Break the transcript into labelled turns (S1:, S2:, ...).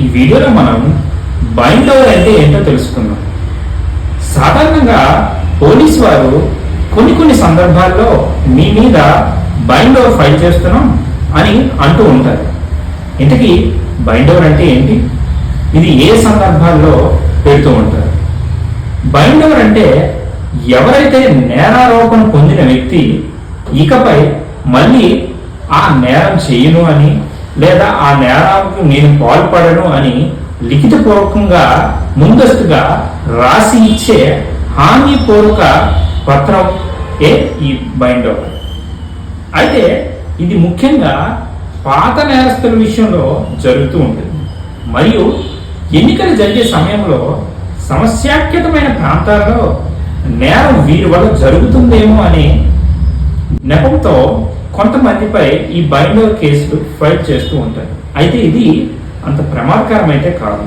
S1: ఈ వీడియోలో మనం బైండ్ ఓవర్ అంటే ఏంటో తెలుసుకుందాం. సాధారణంగా పోలీస్ వారు కొన్ని కొన్ని సందర్భాల్లో మీ మీద బైండ్ ఓవర్ ఫైల్ చేస్తున్నాం అని అంటూ ఉంటారు. ఇంతకీ బైండ్ ఓవర్ అంటే ఏంటి? ఇది ఏ సందర్భాల్లో పెడుతూ ఉంటారు? బైండ్ ఓవర్ అంటే ఎవరైతే నేరారోపణ పొందిన వ్యక్తి ఇకపై మళ్ళీ ఆ నేరం చేయను అని లేదా ఆ నేరానికి నేను పాల్పడను అని లిఖితపూర్వకంగా ముందస్తుగా రాసి ఇచ్చే హామీపూర్వక పత్రం ఏ? ఈ బైండ్ ఓవర్ అయితే ఇది ముఖ్యంగా పాత నేరస్తుల విషయంలో జరుగుతూ ఉంటుంది. మరియు ఎన్నికలు జరిగే సమయంలో సమస్యాఖ్యతమైన ప్రాంతాల్లో నేరం వీరి వల్ల జరుగుతుందేమో అనే నెపంతో కొంతమందిపై ఈ బైండర్ కేసులు ఫైల్ చేస్తూ ఉంటారు అయితే ఇది అంత ప్రమాదకరం అయితే కాదు.